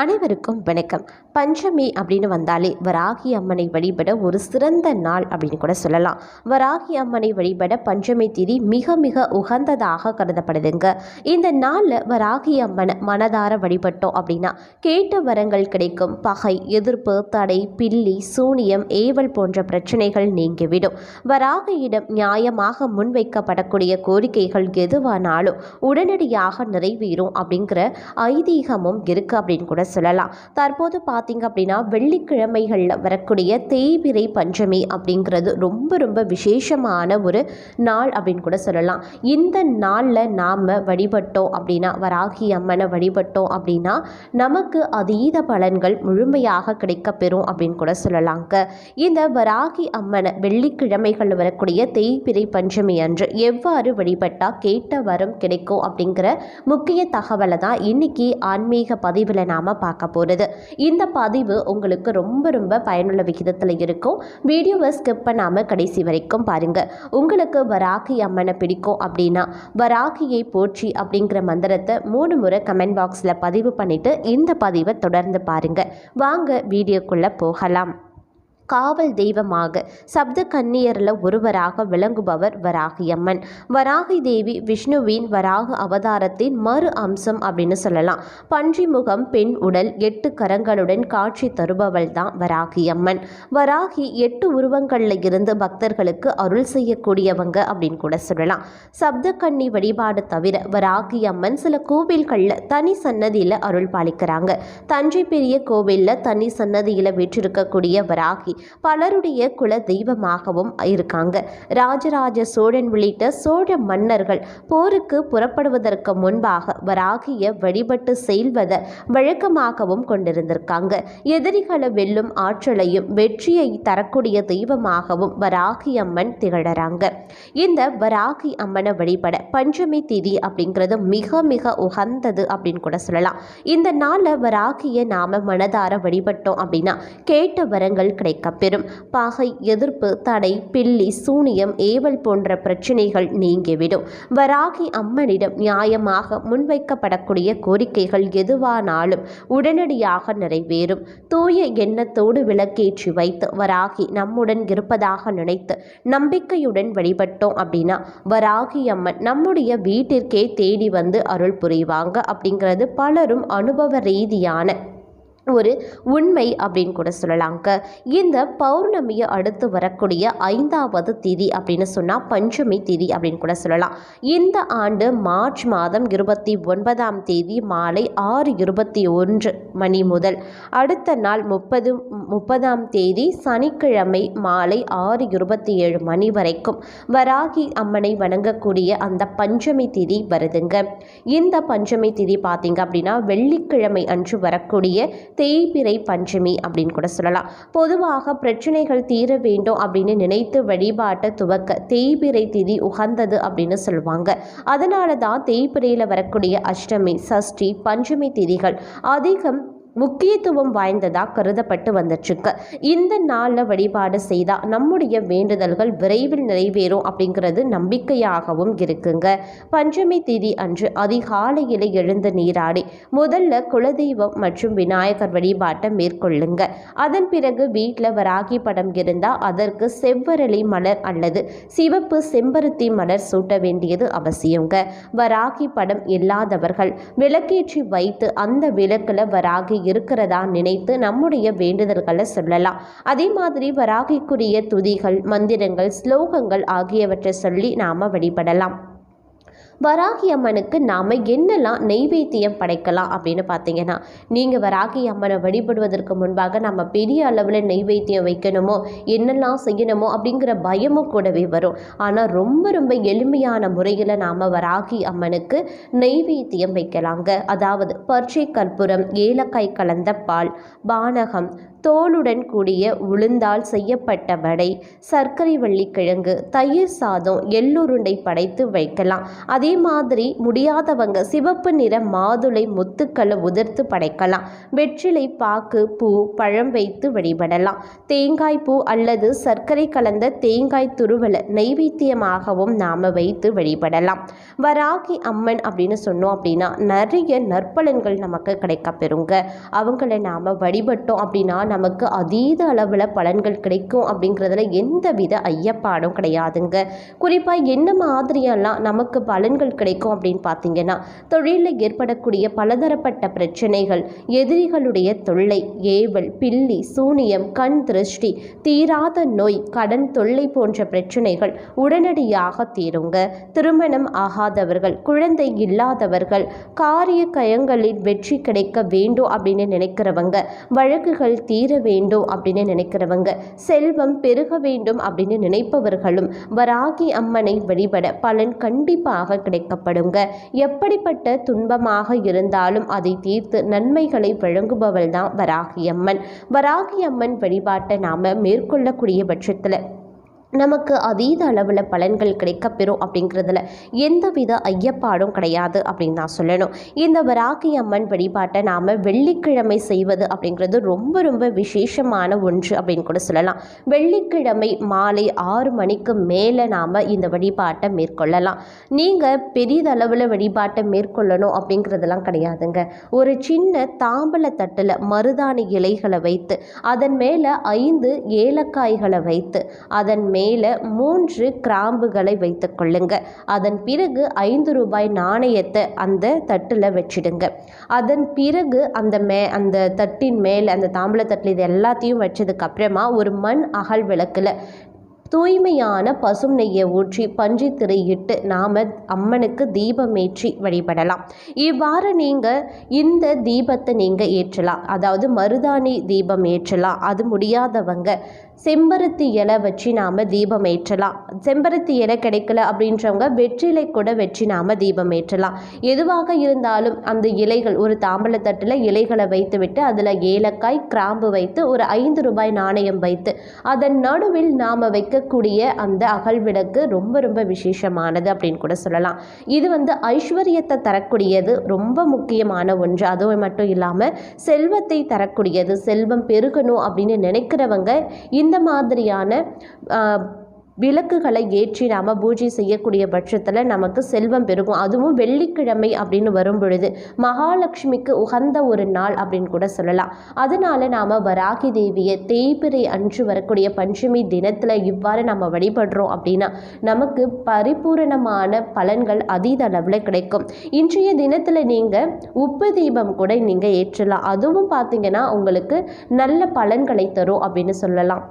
அனைவருக்கும் வணக்கம். பஞ்சமி அப்படின்னு வந்தாலே வராகி அம்மனை வழிபட ஒரு சிறந்த நாள் அப்படின்னு கூட சொல்லலாம். வராகி அம்மனை வழிபட பஞ்சமி திதி மிக மிக உகந்ததாக கருதப்படுதுங்க. இந்த நாளில் வராகி அம்மனை மனதார வழிபட்டோம் அப்படின்னா கேட்ட வரங்கள் கிடைக்கும். பகை எதிர்ப்பு தடை பில்லி சூனியம் ஏவல் போன்ற பிரச்சனைகள் நீங்கிவிடும். வராகியிடம் நியாயமாக முன்வைக்கப்படக்கூடிய கோரிக்கைகள் எதுவானாலும் உடனடியாக நிறைவேறும் அப்படிங்கிற ஐதீகமும் இருக்குது அப்படின்னு கூட சொல்லலாம். தற்போது பார்த்தீங்க அப்படின்னா வெள்ளிக்கிழமைகளில் வரக்கூடிய தேய்பிரை பஞ்சமி அப்படிங்கிறது ரொம்ப ரொம்ப விசேஷமான ஒரு நாள் அப்படின்னு கூட சொல்லலாம். இந்த நாளில் நாம் வழிபட்டோம் அப்படின்னா வராகி அம்மனை வழிபட்டோம் அப்படின்னா நமக்கு அதீத பலன்கள் முழுமையாக கிடைக்கப்பெறும் அப்படின்னு கூட சொல்லலாங்க. இந்த வராகி அம்மனை வெள்ளிக்கிழமைகளில் வரக்கூடிய தேய்பிரை பஞ்சமி அன்று எவ்வாறு வழிபட்டால் கேட்ட வரம் கிடைக்கும் அப்படிங்கிற முக்கிய தகவலை தான் இன்னைக்கு ஆன்மீக பதிவில் நாம் பார்க்க போகிறது இந்த பதிவு உங்களுக்கு ரொம்ப ரொம்ப பயனுள்ள விகிதத்தில் இருக்கும். வீடியோவை ஸ்கிப் பண்ணாமல் கடைசி வரைக்கும் பாருங்கள் உங்களுக்கு வராகி அம்மனை பிடிக்கும் அப்படின்னா வராகியை போற்றி அப்படிங்கிற மந்திரத்தை மூணு முறை கமெண்ட் பாக்ஸில் பதிவு பண்ணிவிட்டு இந்த பதிவை தொடர்ந்து பாருங்கள் வாங்க வீடியோக்குள்ளே போகலாம். காவல் தெய்வமாக சப்த கன்னியரில் ஒருவராக விளங்குபவர் வராகியம்மன். வராகி தேவி விஷ்ணுவின் வராக அவதாரத்தின் மறு அம்சம் அப்படின்னு சொல்லலாம். பன்றிமுகம் பெண் உடல் எட்டு கரங்களுடன் காட்சி தருபவள் தான் வராகியம்மன். வராகி எட்டு உருவங்களில் இருந்து பக்தர்களுக்கு அருள் செய்யக்கூடியவங்க அப்படின்னு கூட சொல்லலாம். சப்த கன்னி வழிபாடு தவிர வராகி அம்மன் சில கோவில்களில் தனி சன்னதியில் அருள் பாலிக்கிறாங்க. தஞ்சை பெரிய கோவிலில் தனி சன்னதியில் வீற்றிருக்கக்கூடிய வராகி பலருடைய குல தெய்வமாகவும் இருக்காங்க. ராஜராஜ சோழன் உள்ளிட்ட சோழ மன்னர்கள் போருக்கு புறப்படுவதற்கு முன்பாக வராகிய வழிபட்டு செல்வதை வழக்கமாகவும் கொண்டிருந்திருக்காங்க. எதிரிகளை வெல்லும் ஆற்றலையும் வெற்றியை தரக்கூடிய தெய்வமாகவும் வராகி அம்மன் திகழறாங்க. இந்த வராகி அம்மனை வழிபட பஞ்சமி திதி அப்படிங்கிறது மிக மிக உகந்தது அப்படின்னு கூட சொல்லலாம். இந்த நாளில் வராகியை நாம மனதார வழிபட்டோம் அப்படின்னா கேட்ட வரங்கள் கிடைக்கும். கிடைக்கப்பெறும் பாகை எதிர்ப்பு தடை பில்லி சூனியம் ஏவல் போன்ற பிரச்சனைகள் நீங்கிவிடும். வராகி அம்மனிடம் நியாயமாக முன்வைக்கப்படக்கூடிய கோரிக்கைகள் எதுவானாலும் உடனடியாக நிறைவேறும். தூய எண்ணத்தோடு விளக்கேற்றி வைத்து வராகி நம்முடன் இருப்பதாக நினைத்து நம்பிக்கையுடன் வழிபட்டோம் அப்படின்னா வராகி அம்மன் நம்முடைய வீட்டிற்கே தேடி வந்து அருள் புரிவாங்க அப்படிங்கிறது பலரும் அனுபவ ரீதியான ஒரு உண்மை அப்படின்னு கூட சொல்லலாங்க. இந்த பௌர்ணமியை அடுத்து வரக்கூடிய ஐந்தாவது திதி அப்படின்னு சொன்னால் பஞ்சமி திதி அப்படின்னு கூட சொல்லலாம். இந்த ஆண்டு மார்ச் மாதம் இருபத்தி ஒன்பதாம் தேதி மாலை ஆறு இருபத்தி ஒன்று மணி முதல். அடுத்த நாள் முப்பது முப்பதாம் தேதி சனிக்கிழமை மாலை ஆறு இருபத்தி ஏழு மணி வரைக்கும் வராகி அம்மனை வணங்கக்கூடிய அந்த பஞ்சமி திதி வருதுங்க. இந்த பஞ்சமி திதி பார்த்தீங்க அப்படின்னா வெள்ளிக்கிழமை அன்று வரக்கூடிய தேய்பிறை பஞ்சமி அப்படின்னு கூட சொல்லலாம். பொதுவாக பிரச்சனைகள் தீர வேண்டும் அப்படின்னு நினைத்து வழிபாட்டை துவக்க தேய்பிறை திதி உகந்தது அப்படின்னு சொல்லுவாங்க. அதனால தான் தேய்பிறையில் வரக்கூடிய அஷ்டமி சஷ்டி பஞ்சமி திதிகள் அதிகம் முக்கியத்துவம் வாய்ந்ததாக கருதப்பட்டு வந்துட்டுருக்கு இந்த நாளில் வழிபாடு செய்தால் நம்முடைய வேண்டுதல்கள் விரைவில் நிறைவேறும் அப்படிங்கிறது நம்பிக்கையாகவும் இருக்குங்க. பஞ்சமி திதி அன்று அதிகாலையில் எழுந்து நீராடி முதல்ல குலதெய்வம் மற்றும் விநாயகர் வழிபாட்டை மேற்கொள்ளுங்க. அதன் பிறகு வீட்டில் வராகி படம் இருந்தால் அதற்கு செவ்வரளி மலர் அல்லது சிவப்பு செம்பருத்தி மலர் சூட்ட வேண்டியது அவசியங்க. வராகி படம் இல்லாதவர்கள் விளக்கேற்றி வைத்து அந்த விளக்கில் வராகி இருக்கிறதா நினைத்து நம்முடைய வேண்டுதல்களை சொல்லலாம். அதே மாதிரி வராகிக்குரிய துதிகள் மந்திரங்கள் ஸ்லோகங்கள் ஆகியவற்றை சொல்லி நாம் வழிபடலாம். வராகி அம்மனுக்கு நாம் என்னெல்லாம் நெய்வேத்தியம் படைக்கலாம் அப்படின்னு பார்த்தீங்கன்னா நீங்கள் வராகி அம்மனை வழிபடுவதற்கு முன்பாக நம்ம பெரிய அளவில் நெய்வேத்தியம் வைக்கணுமோ என்னெல்லாம் செய்யணுமோ அப்படிங்கிற பயமும் கூடவே வரும். ஆனால் ரொம்ப ரொம்ப எளிமையான முறையில் நாம் வராகி அம்மனுக்கு நெய்வேத்தியம் வைக்கலாங்க. அதாவது பச்சை கற்பூரம் ஏலக்காய் கலந்த பால் பானகம் தோலுடன் கூடிய உளுந்தால் செய்யப்பட்ட வடை சர்க்கரை வள்ளிக்கிழங்கு தயிர் சாதம் எள்ளுருண்டை படைத்து வைக்கலாம். அதே மாதிரி முடியாதவங்க சிவப்பு நிற மாதுளை முத்துக்களை உதிர்த்து படைக்கலாம். வெற்றிலை பாக்கு பூ பழம் வைத்து வழிபடலாம். தேங்காய் பூ அல்லது சர்க்கரை கலந்த தேங்காய் துருவலை நைவேத்தியமாகவும் நாம் வைத்து வழிபடலாம். வராகி அம்மன் அப்படின்னு சொன்னோம் அப்படின்னா நிறைய நற்பலன்கள் நமக்கு கிடைக்க பெறுங்க அவங்கள நாம் வழிபட்டோம் அப்படின்னா நமக்கு அதீத அளவில் பலன்கள் கிடைக்கும் அப்படிங்கிறதுல எந்த வித ஐயப்பாடும் கிடையாதுங்க. குறிப்பாக என்ன மாதிரியெல்லாம் நமக்கு பலன்கள் கிடைக்கும் அப்படின்னு பார்த்தீங்கன்னா தொழிலில் ஏற்படக்கூடிய பலதரப்பட்ட பிரச்சனைகள் எதிரிகளுடைய தொல்லை ஏவல் பில்லி சூனியம் கண் திருஷ்டி தீராத நோய் கடன் தொல்லை போன்ற பிரச்சனைகள் உடனடியாக தீருங்க. திருமணம் ஆகாதவர்கள் குழந்தை இல்லாதவர்கள் காரிய கயங்களில் வெற்றி கிடைக்க வேண்டும் அப்படின்னு நினைக்கிறவங்க வழக்குகள் தீ தீர வேண்டும் அப்படின்னு நினைக்கிறவங்க செல்வம் பெருக வேண்டும் அப்படின்னு நினைப்பவர்களும் வராகி அம்மனை வழிபட பலன் கண்டிப்பாக கிடைக்கப்படுங்க. எப்படிப்பட்ட துன்பமாக இருந்தாலும் அதை தீர்த்து நன்மைகளை வழங்குபவள் தான் வராகி அம்மன். வராகி அம்மன் வழிபாட்டை நாம் மேற்கொள்ளக்கூடிய பட்சத்தில் நமக்கு அதீத அளவில் பலன்கள் கிடைக்கப்பெறும் அப்படிங்கிறதுல எந்தவித ஐயப்பாடும் கிடையாது அப்படின்னு தான் சொல்லணும். இந்த வராகி அம்மன் வழிபாட்டை நாம் வெள்ளிக்கிழமை செய்வது அப்படிங்கிறது ரொம்ப ரொம்ப விசேஷமான ஒன்று அப்படின்னு கூட சொல்லலாம். வெள்ளிக்கிழமை மாலை ஆறு மணிக்கு மேலே நாம் இந்த வழிபாட்டை மேற்கொள்ளலாம். நீங்கள் பெரிதளவில் வழிபாட்டை மேற்கொள்ளணும் அப்படிங்கிறதெல்லாம் கிடையாதுங்க. ஒரு சின்ன தாம்பல தட்டில் மருதாணி இலைகளை வைத்து அதன் மேலே ஐந்து ஏலக்காய்களை வைத்து அதன் மே மேலே மூன்று கிராம்புகளை வைத்து கொள்ளுங்க. அதன் பிறகு ஐந்து ரூபாய் நாணயத்தை அந்த தட்டில் வச்சிடுங்க. அதன் பிறகு அந்த மே அந்த தட்டின் மேலே அந்த தாம்பளை இது எல்லாத்தையும் வச்சதுக்கு அப்புறமா ஒரு மண் அகல் விளக்கில் தூய்மையான பசும் நெய்யை ஊற்றி பன்றி திரையிட்டு நாம் அம்மனுக்கு தீபமேற்றி வழிபடலாம். இவ்வாறு நீங்கள் இந்த தீபத்தை நீங்கள் ஏற்றலாம். அதாவது மருதாணி தீபம் ஏற்றலாம். அது முடியாதவங்க செம்பருத்தி இலை வச்சு நாம் தீபம் ஏற்றலாம். செம்பருத்தி இலை கிடைக்கல அப்படின்றவங்க வெற்றிலை கூட வச்சு நாம் தீபம் ஏற்றலாம். எதுவாக இருந்தாலும் அந்த இலைகள் ஒரு தாம்பலத்தட்டில் இலைகளை வைத்து விட்டு அதில் ஏலக்காய் கிராம்பு வைத்து ஒரு ஐந்து ரூபாய் நாணயம் வைத்து அதன் நடுவில் நாம் வைக்கக்கூடிய அந்த அகல் விளக்கு ரொம்ப ரொம்ப விசேஷமானது அப்படின்னு கூட சொல்லலாம். இது வந்து ஐஸ்வர்யத்தை தரக்கூடியது ரொம்ப முக்கியமான ஒன்று. அதுவும் மட்டும் இல்லாமல் செல்வத்தை தரக்கூடியது செல்வம் பெருகணும் அப்படின்னு நினைக்கிறவங்க இந்த மாதிரியான விளக்குகளை ஏற்றி நாம் பூஜை செய்யக்கூடிய பட்சத்தில் நமக்கு செல்வம் பெருகும். அதுவும் வெள்ளிக்கிழமை அப்படின்னு வரும் பொழுது மகாலட்சுமிக்கு உகந்த ஒரு நாள் அப்படின்னு கூட சொல்லலாம். அதனால நாம் வராகி தேவியை தேய்பிரை அன்று வரக்கூடிய பஞ்சமி தினத்தில் இவ்வாறு நம்ம வழிபடுறோம் அப்படின்னா நமக்கு பரிபூரணமான பலன்கள் அதீத அளவில் கிடைக்கும். இன்றைய தினத்தில் நீங்கள் உப்பு தீபம் கூட நீங்கள் ஏற்றலாம். அதுவும் பார்த்தீங்கன்னா உங்களுக்கு நல்ல பலன்களை தரும் அப்படின்னு சொல்லலாம்.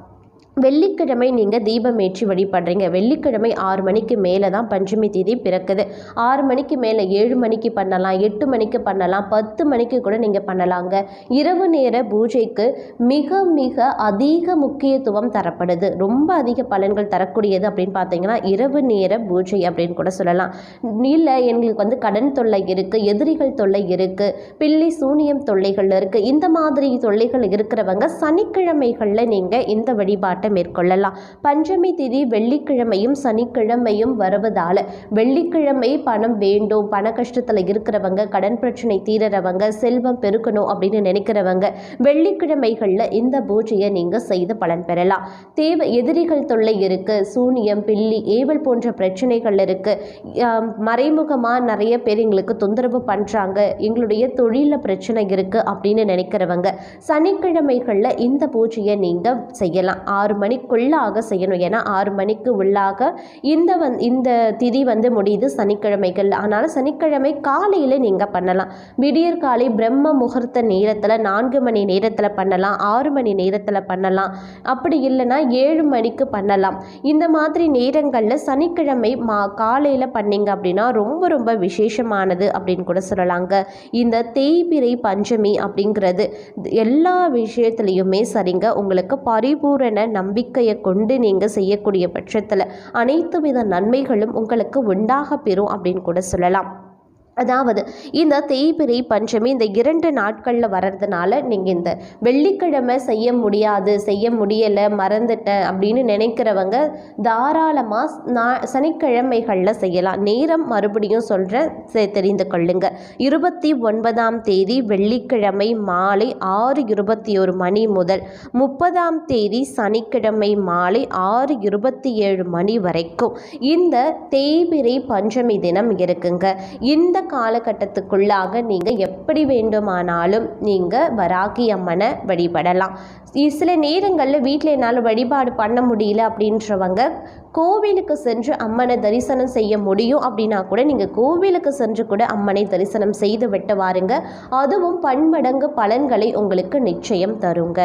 வெள்ளிக்கிழமை நீங்கள் தீபம் ஏற்றி வழிபடுறீங்க. வெள்ளிக்கிழமை ஆறு மணிக்கு மேலே தான் பஞ்சமி தேதி பிறக்குது. ஆறு மணிக்கு மேலே ஏழு மணிக்கு பண்ணலாம் எட்டு மணிக்கு பண்ணலாம் பத்து மணிக்கு கூட நீங்கள் பண்ணலாங்க. இரவு நேர பூஜைக்கு மிக மிக அதிக முக்கியத்துவம் தரப்படுது. ரொம்ப அதிக பலன்கள் தரக்கூடியது அப்படின்னு பார்த்தீங்கன்னா இரவு நேர பூஜை அப்படின்னு கூட சொல்லலாம். இல்லை எங்களுக்கு வந்து கடன் தொல்லை இருக்குது எதிரிகள் தொல்லை இருக்குது பில்லி சூனியம் தொல்லைகள் இருக்குது இந்த மாதிரி தொல்லைகள் இருக்கிறவங்க சனிக்கிழமைகளில் நீங்கள் இந்த வழிபாட்டு வழிபாட்டை மேற்கொள்ளலாம். பஞ்சமி திதி வெள்ளிக்கிழமையும் சனிக்கிழமையும் வருவதால் வெள்ளிக்கிழமை பணம் வேண்டும். பண கஷ்டத்தில் இருக்கிறவங்க கடன் பிரச்சனை தீரறவங்க செல்வம் பெருக்கணும் அப்படின்னு நினைக்கிறவங்க வெள்ளிக்கிழமைகளில் இந்த பூஜையை நீங்கள் செய்து பலன் பெறலாம். தேவை எதிரிகள் தொல்லை இருக்குது சூனியம் பில்லி ஏவல் போன்ற பிரச்சனைகள் இருக்குது மறைமுகமாக நிறைய பேர் எங்களுக்கு தொந்தரவு பண்ணுறாங்க எங்களுடைய தொழிலில் பிரச்சனை இருக்குது அப்படின்னு நினைக்கிறவங்க சனிக்கிழமைகளில் இந்த பூஜையை நீங்கள் செய்யலாம். ஆறு ஆறு மணிக்குள்ளாக செய்யணும். ஏன்னா ஆறு மணிக்கு உள்ளாக இந்த வந் இந்த திதி வந்து முடியுது சனிக்கிழமைகள். ஆனால் சனிக்கிழமை காலையில் நீங்கள் பண்ணலாம். விடியற் காலை பிரம்ம முகூர்த்த நேரத்தில் நான்கு மணி நேரத்தில் பண்ணலாம். ஆறு மணி நேரத்தில் பண்ணலாம். அப்படி இல்லைன்னா ஏழு மணிக்கு பண்ணலாம். இந்த மாதிரி நேரங்களில் சனிக்கிழமை மா காலையில் பண்ணீங்க அப்படின்னா ரொம்ப ரொம்ப விசேஷமானது அப்படின்னு கூட சொல்லலாங்க. இந்த தேய்பிரை பஞ்சமி அப்படிங்கிறது எல்லா விஷயத்துலையுமே சரிங்க. உங்களுக்கு பரிபூரண நம்பிக்கையை கொண்டு நீங்கள் செய்யக்கூடிய பட்சத்தில் அனைத்து வித நன்மைகளும் உங்களுக்கு உண்டாக பெறும் அப்படின்னு கூட சொல்லலாம். அதாவது இந்த தேய்பிறை பஞ்சமி இந்த இரண்டு நாட்களில் வர்றதுனால நீங்கள் இந்த வெள்ளிக்கிழமை செய்ய முடியாது செய்ய முடியலை மறந்துட்டேன் அப்படின்னு நினைக்கிறவங்க தாராளமாக நான் சனிக்கிழமைகளில் செய்யலாம். நேரம் மறுபடியும் சொல்கிறேன் தெரிந்து கொள்ளுங்க. இருபத்தி ஒன்பதாம் தேதி வெள்ளிக்கிழமை மாலை ஆறு இருபத்தி ஒரு மணி முதல் முப்பதாம் தேதி சனிக்கிழமை மாலை ஆறு இருபத்தி ஏழு மணி வரைக்கும் இந்த தேய்பிறை பஞ்சமி தினம் இருக்குங்க. இந்த காலகட்டத்துக்குள்ளாக நீங்கள் எப்படி வேண்டுமானாலும் நீங்கள் வராகி அம்மனை வழிபடலாம். சில நேரங்களில் வீட்டில் என்னால் வழிபாடு பண்ண முடியல அப்படின்றவங்க கோவிலுக்கு சென்று அம்மனை தரிசனம் செய்ய முடியும் அப்படின்னா கூட நீங்கள் கோவிலுக்கு சென்று கூட அம்மனை தரிசனம் செய்து விட்டு வாருங்க. அதுவும் பன்மடங்கு பலன்களை உங்களுக்கு நிச்சயம் தருங்க.